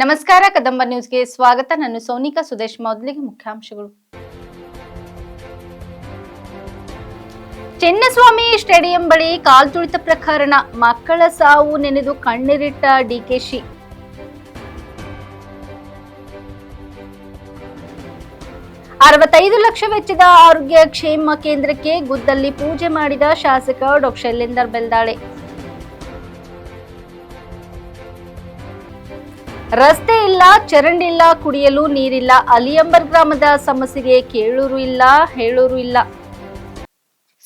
ನಮಸ್ಕಾರ, ಕದಂಬ ನ್ಯೂಸ್ಗೆ ಸ್ವಾಗತ. ನಾನು ಸೋನಿಕಾ ಸುದೇಶ್, ಮೊದಲಿಗೆ ಮುಖ್ಯಾಂಶಗಳು. ಚಿನ್ನಸ್ವಾಮಿ ಸ್ಟೇಡಿಯಂ ಬಳಿ ಕಾಲ್ತುಳಿತ ಪ್ರಕರಣ, ಮಕ್ಕಳ ಸಾವು ನೆನೆದು ಕಣ್ಣೀರಿಟ್ಟ ಡಿಕೆಶಿ ಅರವತ್ತೈದು ಲಕ್ಷ ವೆಚ್ಚದ ಆರೋಗ್ಯ ಕ್ಷೇಮ ಕೇಂದ್ರಕ್ಕೆ ಗುದ್ದಲ್ಲಿ ಪೂಜೆ ಮಾಡಿದ ಶಾಸಕ ಡಾಕ್ಟರ್ ಶೈಲೇಂದರ್ ಬೆಲ್ದಾಳೆ. ರಸ್ತೆ ಇಲ್ಲ, ಚರಂಡಿ ಇಲ್ಲ, ಕುಡಿಯಲು ನೀರಿಲ್ಲ, ಅಲಿಯಂಬರ್ ಗ್ರಾಮದ ಸಮಸ್ಯೆಗೆ ಕೇಳೂರು ಇಲ್ಲ, ಹೇಳೂರು ಇಲ್ಲ.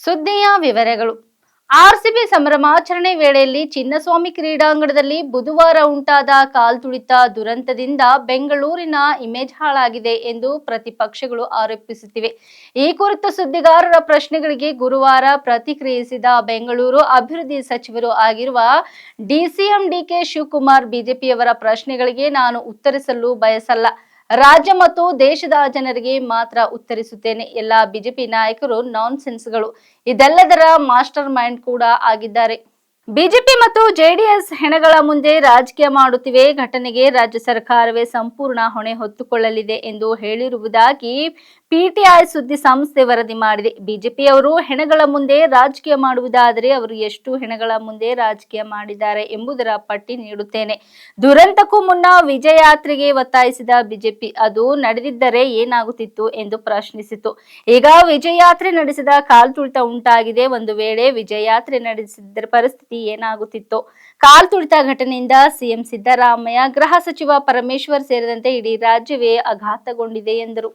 ಸುದ್ದಿಯ ವಿವರಗಳು. ಆರ್ಸಿಬಿ ಸಂಭ್ರಮಾಚರಣೆ ವೇಳೆಯಲ್ಲಿ ಚಿನ್ನಸ್ವಾಮಿ ಕ್ರೀಡಾಂಗಣದಲ್ಲಿ ಬುಧವಾರ ಉಂಟಾದ ಕಾಲ್ತುಳಿತ ದುರಂತದಿಂದ ಬೆಂಗಳೂರಿನ ಇಮೇಜ್ ಹಾಳಾಗಿದೆ ಎಂದು ಪ್ರತಿಪಕ್ಷಗಳು ಆರೋಪಿಸುತ್ತಿವೆ. ಈ ಕುರಿತು ಸುದ್ದಿಗಾರರ ಪ್ರಶ್ನೆಗಳಿಗೆ ಗುರುವಾರ ಪ್ರತಿಕ್ರಿಯಿಸಿದ ಬೆಂಗಳೂರು ಅಭಿವೃದ್ಧಿ ಸಚಿವರು ಆಗಿರುವ ಡಿಸಿಎಂ ಡಿಕೆ ಶಿವಕುಮಾರ್ ಬಿಜೆಪಿಯವರ ಪ್ರಶ್ನೆಗಳಿಗೆ ನಾನು ಉತ್ತರಿಸಲು ಬಯಸಲ್ಲ. ರಾಜ್ಯ ಮತ್ತು ದೇಶದ ಜನರಿಗೆ ಮಾತ್ರ ಉತ್ತರಿಸುತ್ತೇನೆ. ಎಲ್ಲ ಬಿಜೆಪಿ ನಾಯಕರು ನಾನ್ ಸೆನ್ಸ್ಗಳು ಇದೆಲ್ಲದರ ಮಾಸ್ಟರ್ ಮೈಂಡ್ ಕೂಡ ಆಗಿದ್ದಾರೆ. ಬಿಜೆಪಿ ಮತ್ತು ಜೆಡಿಎಸ್ ಹೆಣಗಳ ಮುಂದೆ ರಾಜಕೀಯ ಮಾಡುತ್ತಿವೆ. ಘಟನೆಗೆ ರಾಜ್ಯ ಸರ್ಕಾರವೇ ಸಂಪೂರ್ಣ ಹೊಣೆ ಹೊತ್ತುಕೊಳ್ಳಲಿದೆ ಎಂದು ಹೇಳಿರುವುದಾಗಿ ಪಿಟಿಐ ಸುದ್ದಿ ಸಂಸ್ಥೆ ವರದಿ ಮಾಡಿದೆ. ಬಿಜೆಪಿಯವರು ಹೆಣಗಳ ಮುಂದೆ ರಾಜಕೀಯ ಮಾಡುವುದಾದರೆ ಅವರು ಎಷ್ಟು ಹೆಣಗಳ ಮುಂದೆ ರಾಜಕೀಯ ಮಾಡಿದ್ದಾರೆ ಎಂಬುದರ ಪಟ್ಟಿ ನೀಡುತ್ತೇನೆ. ದುರಂತಕ್ಕೂ ಮುನ್ನ ವಿಜಯ ಯಾತ್ರೆಗೆ ಒತ್ತಾಯಿಸಿದ ಬಿಜೆಪಿ, ಅದು ನಡೆದಿದ್ದರೆ ಏನಾಗುತ್ತಿತ್ತು ಎಂದು ಪ್ರಶ್ನಿಸಿತು. ಈಗ ವಿಜಯ ಯಾತ್ರೆ ನಡೆಸಿದ ಕಾಲ್ತುಳಿತ ಉಂಟಾಗಿದೆ. ಒಂದು ವೇಳೆ ವಿಜಯ ಯಾತ್ರೆ ನಡೆಸಿದ್ದ ಪರಿಸ್ಥಿತಿ ಏನಾಗುತ್ತಿತ್ತು. ಕಾಲ್ತುಳಿತ ಘಟನೆಯಿಂದ ಸಿಎಂ ಸಿದ್ದರಾಮಯ್ಯ ಗೃಹ ಸಚಿವ ಪರಮೇಶ್ವರ್ ಸೇರಿದಂತೆ ಇಡೀ ರಾಜ್ಯವೇ ಆಘಾತಗೊಂಡಿದೆ ಎಂದರು.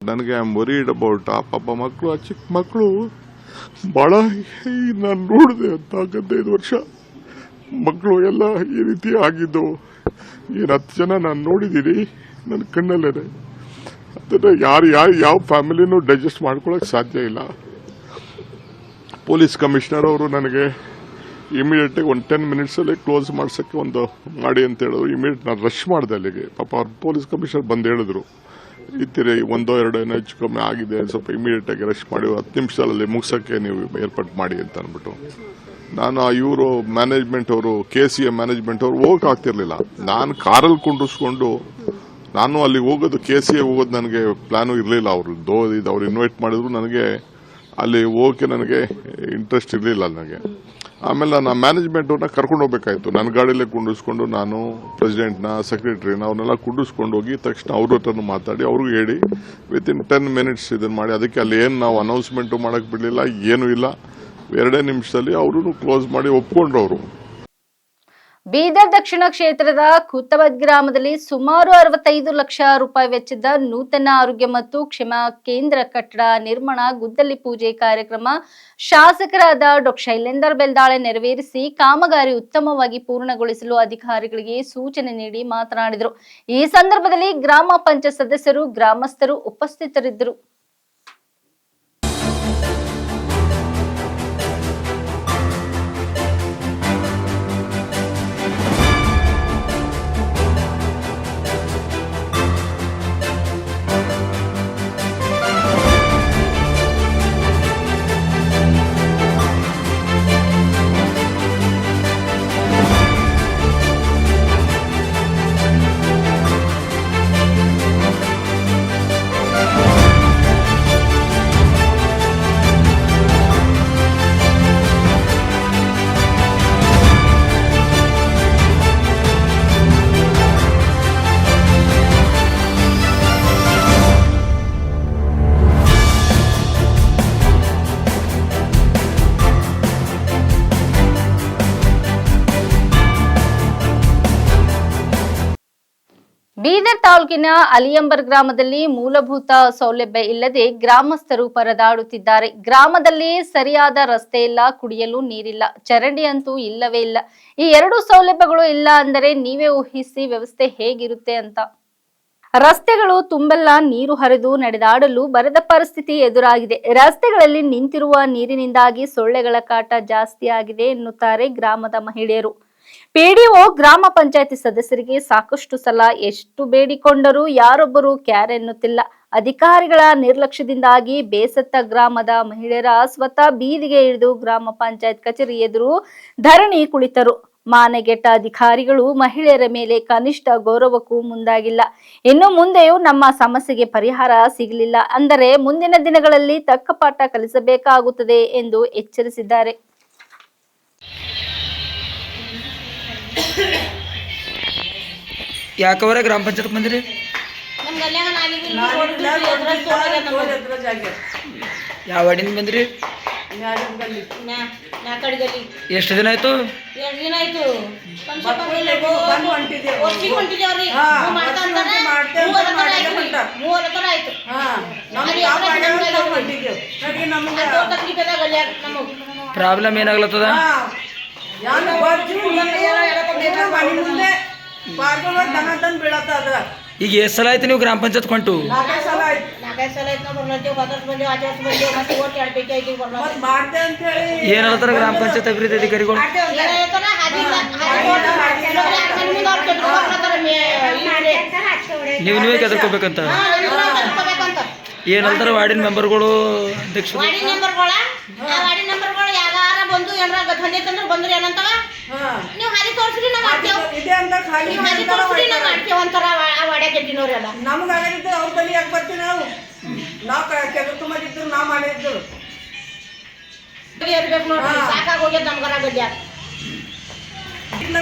ನನಗೆ ವರಿಡ್ ಅಬೌಟ್ ಆ ಪಾಪ ಮಕ್ಕಳು ಚಿಕ್ಕ ಮಕ್ಕಳು. ಭಾಳ ನಾನು ನೋಡಿದೆ ಅಂತ ಹದಿನೈದು ವರ್ಷ. ಮಕ್ಕಳು ಎಲ್ಲ ಈ ರೀತಿ ಆಗಿದ್ದು. ಏನು ಹತ್ತು ಜನ ನಾನು ನೋಡಿದ್ದೀನಿ ನನ್ನ ಕಣ್ಣಲ್ಲೇ ಅದನ್ನು ಯಾರು ಯಾರು, ಯಾವ ಫ್ಯಾಮಿಲಿನೂ ಡೈಜೆಸ್ಟ್ ಮಾಡ್ಕೊಳಕ್ಕೆ ಸಾಧ್ಯ ಇಲ್ಲ. ಪೊಲೀಸ್ ಕಮಿಷನರ್ ಅವರು ನನಗೆ ಇಮಿಡಿಯೇಟಾಗಿ ಒಂದು ಟೆನ್ ಮಿನಿಟ್ಸಲ್ಲಿ ಕ್ಲೋಸ್ ಮಾಡ್ಸೋಕ್ಕೆ ಒಂದು ಮಾಡಿ ಅಂತ ಹೇಳಿದ್ರು. ಇಮಿಡಿಯೇಟ್ ನಾನು ರಶ್ ಮಾಡಿದೆ ಅಲ್ಲಿಗೆ. ಪಾಪ ಅವ್ರು ಪೊಲೀಸ್ ಕಮಿಷನರ್ ಬಂದು ಹೇಳಿದ್ರು. ಇತ್ತಿರಿ ಒಂದೋ ಎರಡೋ ಏನೋ ಹೆಚ್ಚು ಕಮ್ಮಿ ಆಗಿದೆ ಸ್ವಲ್ಪ ಇಮಿಡಿಯೇಟಾಗಿ ರಶ್ ಮಾಡಿ ಹತ್ತು ನಿಮಿಷದಲ್ಲಿ ಮುಗಿಸೋಕ್ಕೆ ನೀವು ಏರ್ಪಾಟ್ ಮಾಡಿ ಅಂತ ಅಂದ್ಬಿಟ್ಟು. ನಾನು ಇವರು ಮ್ಯಾನೇಜ್ಮೆಂಟ್ ಅವರು ಕೆ ಸಿ ಎ ಮ್ಯಾನೇಜ್ಮೆಂಟ್ ಅವರು ಹೋಗಕ್ಕೆ ಆಗ್ತಿರ್ಲಿಲ್ಲ. ನಾನು ಕಾರಲ್ಲಿ ಕುಂಡಿಸ್ಕೊಂಡು ನಾನು ಅಲ್ಲಿಗೆ ಹೋಗೋದು ಕೆ ಸಿ ಎ ಹೋಗೋದು ನನಗೆ ಪ್ಲ್ಯಾನು ಇರಲಿಲ್ಲ. ಅವರು ದೋ ಇದು ಅವ್ರು ಇನ್ವೈಟ್ ಮಾಡಿದ್ರು. ನನಗೆ ಅಲ್ಲಿ ಹೋಗಕ್ಕೆ ನನಗೆ ಇಂಟ್ರೆಸ್ಟ್ ಇರಲಿಲ್ಲ ನನಗೆ. ಆಮೇಲೆ ನಾನು ಮ್ಯಾನೇಜ್ಮೆಂಟ್ ಅವ್ರನ್ನ ಕರ್ಕೊಂಡು ಹೋಗ್ಬೇಕಾಯ್ತು. ನನ್ನ ಗಾಡಿಯಲ್ಲೇ ಕುಂಡಿಸ್ಕೊಂಡು ನಾನು ಪ್ರೆಸಿಡೆಂಟ್ನ ಸೆಕ್ರೆಟರಿನ ಅವ್ರನ್ನೆಲ್ಲ ಕುಂಡಿಸ್ಕೊಂಡು ಹೋಗಿ ತಕ್ಷಣ ಅವ್ರ ಹತ್ರನೂ ಮಾತಾಡಿ, ಅವ್ರಿಗೆ ಹೇಳಿ ವಿತ್ ಇನ್ ಟೆನ್ ಮಿನಿಟ್ಸ್ ಇದನ್ನು ಮಾಡಿ. ಅದಕ್ಕೆ ಅಲ್ಲಿ ಏನು ನಾವು ಅನೌನ್ಸ್ಮೆಂಟು ಮಾಡೋಕ್ಕೆ ಬಿಡಲಿಲ್ಲ, ಏನೂ ಇಲ್ಲ. ಎರಡೇ ನಿಮಿಷದಲ್ಲಿ ಅವರು ಕ್ಲೋಸ್ ಮಾಡಿ ಒಪ್ಕೊಂಡ್ರು ಅವರು ಬೀದರ್ ದಕ್ಷಿಣ ಕ್ಷೇತ್ರದ ಖುತ್ತಬದ್ ಗ್ರಾಮದಲ್ಲಿ ಸುಮಾರು ಅರವತ್ತೈದು ಲಕ್ಷ ರೂಪಾಯಿ ವೆಚ್ಚದ ನೂತನ ಆರೋಗ್ಯ ಮತ್ತು ಕ್ಷೇಮ ಕೇಂದ್ರ ಕಟ್ಟಡ ನಿರ್ಮಾಣ, ಗುದ್ದಲಿ ಪೂಜೆ ಕಾರ್ಯಕ್ರಮ ಶಾಸಕರಾದ ಡಾಕ್ಟರ್ ಶೈಲೇಂದರ್ ಬೆಲ್ದಾಳೆ ನೆರವೇರಿಸಿ ಕಾಮಗಾರಿ ಉತ್ತಮವಾಗಿ ಪೂರ್ಣಗೊಳಿಸಲು ಅಧಿಕಾರಿಗಳಿಗೆ ಸೂಚನೆ ನೀಡಿ ಮಾತನಾಡಿದರು. ಈ ಸಂದರ್ಭದಲ್ಲಿ ಗ್ರಾಮ ಪಂಚಾಯತ್ ಸದಸ್ಯರು, ಗ್ರಾಮಸ್ಥರು ಉಪಸ್ಥಿತರಿದ್ದರು. ಬೀದರ್ ತಾಲೂಕಿನ ಅಲಿಯಂಬರ್ ಗ್ರಾಮದಲ್ಲಿ ಮೂಲಭೂತ ಸೌಲಭ್ಯ ಇಲ್ಲದೆ ಗ್ರಾಮಸ್ಥರು ಪರದಾಡುತ್ತಿದ್ದಾರೆ. ಗ್ರಾಮದಲ್ಲಿ ಸರಿಯಾದ ರಸ್ತೆ ಇಲ್ಲ, ಕುಡಿಯಲು ನೀರಿಲ್ಲ, ಚರಂಡಿ ಅಂತೂ ಇಲ್ಲವೇ ಇಲ್ಲ. ಈ ಎರಡು ಸೌಲಭ್ಯಗಳು ಇಲ್ಲ ಅಂದರೆ ನೀವೇ ಊಹಿಸಿ ವ್ಯವಸ್ಥೆ ಹೇಗಿರುತ್ತೆ ಅಂತ. ರಸ್ತೆಗಳು ತುಂಬೆಲ್ಲ ನೀರು ಹರಿದು ನಡೆದಾಡಲು ಬರದ ಪರಿಸ್ಥಿತಿ ಎದುರಾಗಿದೆ. ರಸ್ತೆಗಳಲ್ಲಿ ನಿಂತಿರುವ ನೀರಿನಿಂದಾಗಿ ಸೊಳ್ಳೆಗಳ ಕಾಟ ಜಾಸ್ತಿ ಆಗಿದೆ ಎನ್ನುತ್ತಾರೆ ಗ್ರಾಮದ ಮಹಿಳೆಯರು. ಪಿಡಿಒ ಗ್ರಾಮ ಪಂಚಾಯತಿ ಸದಸ್ಯರಿಗೆ ಸಾಕಷ್ಟು ಸಲ ಎಷ್ಟು ಬೇಡಿಕೊಂಡರೂ ಯಾರೊಬ್ಬರು ಕ್ಯಾರ್ ಎನ್ನುತ್ತಿಲ್ಲ. ಅಧಿಕಾರಿಗಳ ನಿರ್ಲಕ್ಷ್ಯದಿಂದಾಗಿ ಬೇಸತ್ತ ಗ್ರಾಮದ ಮಹಿಳೆಯರ ಸ್ವತಃ ಬೀದಿಗೆ ಇಳಿದು ಗ್ರಾಮ ಪಂಚಾಯತ್ ಕಚೇರಿ ಎದುರು ಧರಣಿ ಕುಳಿತರು. ಮಾನಗೆಟ್ಟ ಅಧಿಕಾರಿಗಳು ಮಹಿಳೆಯರ ಮೇಲೆ ಕನಿಷ್ಠ ಗೌರವಕ್ಕೂ ಮುಂದಾಗಿಲ್ಲ. ಇನ್ನು ಮುಂದೆಯೂ ನಮ್ಮ ಸಮಸ್ಯೆಗೆ ಪರಿಹಾರ ಸಿಗಲಿಲ್ಲ. ಅಂದರೆ ಮುಂದಿನ ದಿನಗಳಲ್ಲಿ ತಕ್ಕ ಪಾಠ ಕಲಿಸಬೇಕಾಗುತ್ತದೆ ಎಂದು ಎಚ್ಚರಿಸಿದ್ದಾರೆ. ಯಾಕವರ ಗ್ರಾಮ ಪಂಚಾಯತ್ ನಮ್ಮನ್ನ. ಯಾವ ವಾರ್ಡಿಂದ ಬಂದ್ರಿ. ಎಷ್ಟು ದಿನ ಆಯ್ತು? ಪ್ರಾಬ್ಲಮ್ ದಿನ ಈಗ ಎಷ್ಟು ಸಲ ಆಯ್ತು ನೀವು ಗ್ರಾಮ ಪಂಚಾಯತ್ ಕೊಂಟು? ನಾಲ್ಕೈದ್ ಸಲ ಆಯ್ತು. ನಾವ್ ಬರ್ಲತ್ತೇವ್, ಹೋದರ್ಸ್ ಬಂದೇವ್, ಆಚೆ ವರ್ಷ ಬಂದೇವ್, ಮತ್ತೆ ಓಟ್ ಎರಡ್ ಭೇಟಿ ಆಯ್ತೀವಿ ಬರ್ಲತ್ತೇವ್. ಏನ್ ಹೇಳ್ತಾರ ಗ್ರಾಮ ಪಂಚಾಯತ್ ಅಭಿವೃದ್ಧಿ ಅಧಿಕಾರಿಗಳು. ನೀವು ನೀವೇ ಕೆದ್ಕೋಬೇಕಂತ. ಏನ್ ಹೇಳ್ತಾರ ವಾರ್ಡಿನ ಮೆಂಬರ್ಗಳು ಅಧ್ಯಕ್ಷ ಆ ವಾರ್ಡಿ ನಂಬರ್ಗಳು ಯಾರ ಬಂದು ಏನಾರ ಧನ್ಯ ತಂದ್ರೆ ಬಂದ್ರಿ ಏನಂತವ? ನೀವು ಹಾದಿ ತೋರ್ಸ್ರಿ ನಾವ್ ಮಾಡ್ತೇವೆ ಇದೆ ಅಂತ ಖಾಲಿ ನೀವು ಹಾದಿ ತೋರ್ಸ್ರಿ ನಾವ್ ಮಾಡ್ತೇವ್ ಅಂತಾರ ಆ- ಆ ವಾಡ್ಯಾಗ ಗೆದ್ದಿನವ್ರೆಲ್ಲ ನಮ್ಗಾಗಿದ್ದು ಅವ್ರ ಬಲಿ ಯಾಕೆ ಬರ್ತೀವಿ ನಾವು? ನಾವು ಕೆಲಸ ತುಂಬಿದ್ದು ನಾವು ಮಾಡಿದ್ದು. ಇರ್ಬೇಕು ನೋಡ್ರಿ ಸಾಕಾಗ ಹೋಗ್ಯದ ನಮ್ಗರ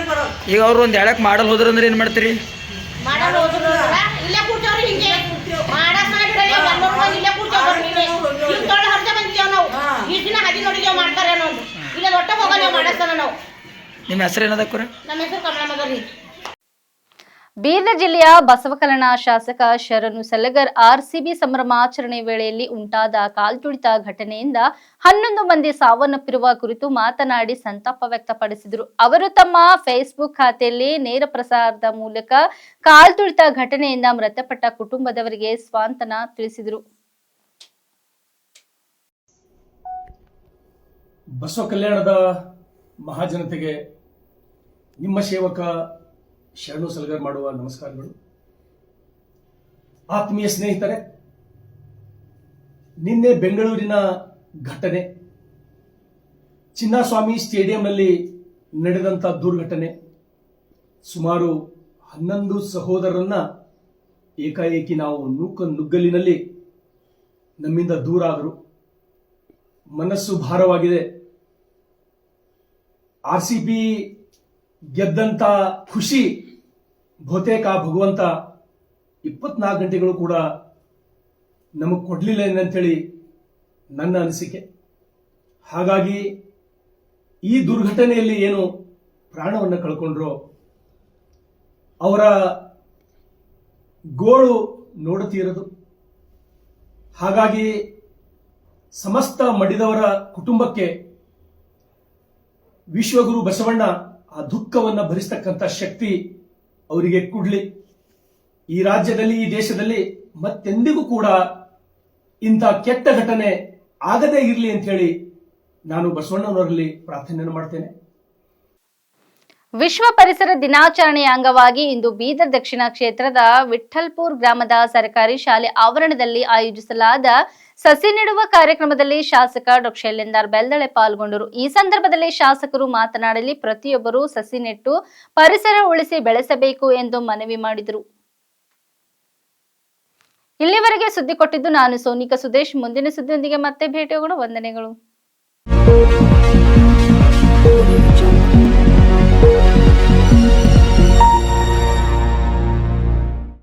ಬರೋದು ಈಗ ಅವ್ರು ಒಂದ್ ಎಳಕ್ ಮಾಡಲ್ ಹೋದ್ರಂದ್ರೆ ಏನ್ ಮಾಡ್ತೀರಿ? ಮಾಡಲ್ ಹೋದ್ರು ಇಲ್ಲೇ ಕೂರ್ಚವ್ರಿ ಹಿಂಗೆ. ಮಾಡಕ್ ಮನೆ ಬಿಡಲ್ಲ ಎಲ್ಲರೂ ಬಂದು ಇಲ್ಲೇ ಹಿಂಗ್ ತೊಳ್ಳ ಹರ್ದ ಬಂದಿದ್ದೇವ್ ನಾವು ಇಷ್ಟ್ ದಿನ ಹಾದಿ ನೋಡಿದೇವ್ ಮಾಡ್ತಾರೇನೋ ಅಂತ ಇಲ್ಲ ಒಟ್ಟ ಹೋಗಲ್ಲ ಮಾಡಸ್ತಾನ ನಾವು. ನಿಮ್ಮ ಹೆಸರು ನಮ್ಮ ಬೀದರ್ ಜಿಲ್ಲೆಯ ಬಸವಕಲ್ಯಾಣ ಶಾಸಕ ಶರಣು ಸಲಗರ್ ಆರ್ಸಿಬಿ ಸಂಭ್ರಮಾಚರಣೆ ವೇಳೆಯಲ್ಲಿ ಉಂಟಾದ ಕಾಲ್ತುಳಿತ ಘಟನೆಯಿಂದ ಹನ್ನೊಂದು ಮಂದಿ ಸಾವನ್ನಪ್ಪಿರುವ ಕುರಿತು ಮಾತನಾಡಿ ಸಂತಾಪ ವ್ಯಕ್ತಪಡಿಸಿದರು. ಅವರು ತಮ್ಮ ಫೇಸ್ಬುಕ್ ಖಾತೆಯಲ್ಲಿ ನೇರ ಪ್ರಸಾರದ ಮೂಲಕ ಕಾಲ್ತುಳಿತ ಘಟನೆಯಿಂದ ಮೃತಪಟ್ಟ ಕುಟುಂಬದವರಿಗೆ ಸ್ವಾಂತನ ತಿಳಿಸಿದರು. ಬಸವ ಕಲ್ಯಾಣದ ಮಹಾಜನತೆಗೆ ನಿಮ್ಮ ಸೇವಕ ಶರಣು ಸಲಗರ್ ಮಾಡುವ ನಮಸ್ಕಾರಗಳು. ಆತ್ಮೀಯ ಸ್ನೇಹಿತರೆ, ನಿನ್ನೆ ಬೆಂಗಳೂರಿನ ಘಟನೆ, ಚಿನ್ನಸ್ವಾಮಿ ಸ್ಟೇಡಿಯಂನಲ್ಲಿ ನಡೆದಂಥ ದುರ್ಘಟನೆ, ಸುಮಾರು ಹನ್ನೊಂದು ಸಹೋದರರನ್ನ ಏಕಾಏಕಿ ನಾವು ನೂಕ ನುಗ್ಗಲಿನಲ್ಲಿ ನಮ್ಮಿಂದ ದೂರ ಆದರು ಮನಸ್ಸು ಭಾರವಾಗಿದೆ. ಆರ್ ಸಿ ಬಿ ಗೆದ್ದಂತ ಖುಷಿ ಬಹುತೇಕ ಭಗವಂತ ಇಪ್ಪತ್ನಾಲ್ಕು ಗಂಟೆಗಳು ಕೂಡ ನಮಗೆ ಕೊಡಲಿಲ್ಲ ಏನಂತೇಳಿ ನನ್ನ ಅನಿಸಿಕೆ. ಹಾಗಾಗಿ ಈ ದುರ್ಘಟನೆಯಲ್ಲಿ ಏನು ಪ್ರಾಣವನ್ನು ಕಳ್ಕೊಂಡ್ರೋ ಅವರ ಗೋಳು ನೋಡುತ್ತಿರೋದು ಹಾಗಾಗಿ ಸಮಸ್ತ ಮಡಿದವರ ಕುಟುಂಬಕ್ಕೆ ವಿಶ್ವಗುರು ಬಸವಣ್ಣ ಆ ದುಃಖವನ್ನ ಭರಿಸ್ತಕ್ಕಂಥ ಶಕ್ತಿ ಅವರಿಗೆ ಕೊಡ್ಲಿ. ಈ ರಾಜ್ಯದಲ್ಲಿ, ಈ ದೇಶದಲ್ಲಿ ಮತ್ತೆಂದಿಗೂ ಕೂಡ ಇಂಥ ಕೆಟ್ಟ ಘಟನೆ ಆಗದೇ ಇರಲಿ ಅಂತ ಹೇಳಿ ನಾನು ಬಸವಣ್ಣನವರಲ್ಲಿ ಪ್ರಾರ್ಥನೆಯನ್ನು ಮಾಡ್ತೇನೆ. ವಿಶ್ವ ಪರಿಸರ ದಿನಾಚರಣೆಯ ಅಂಗವಾಗಿ ಇಂದು ಬೀದರ್ ದಕ್ಷಿಣ ಕ್ಷೇತ್ರದ ವಿಠಲ್ಪುರ್ ಗ್ರಾಮದ ಸರ್ಕಾರಿ ಶಾಲೆ ಆವರಣದಲ್ಲಿ ಆಯೋಜಿಸಲಾದ ಸಸಿ ನೆಡುವ ಕಾರ್ಯಕ್ರಮದಲ್ಲಿ ಶಾಸಕ ಡಾಕ್ಟರ್ ಶೈಲೇಂದರ್ ಬೆಲ್ದಳೆ ಪಾಲ್ಗೊಂಡರು. ಈ ಸಂದರ್ಭದಲ್ಲಿ ಶಾಸಕರು ಮಾತನಾಡಲಿ, ಪ್ರತಿಯೊಬ್ಬರು ಸಸಿ ನೆಟ್ಟು ಪರಿಸರ ಉಳಿಸಿ ಬೆಳೆಸಬೇಕು ಎಂದು ಮನವಿ ಮಾಡಿದರು. ಇಲ್ಲಿವರೆಗೆ ಸುದ್ದಿ ಕೊಟ್ಟಿದ್ದು ನಾನು ಸೋನಿಕಾ ಸುದೇಶ್. ಮುಂದಿನ ಸುದ್ದಿಯೊಂದಿಗೆ ಮತ್ತೆ ಭೇಟಿಯಾಗೋಣ. ವಂದನೆಗಳು.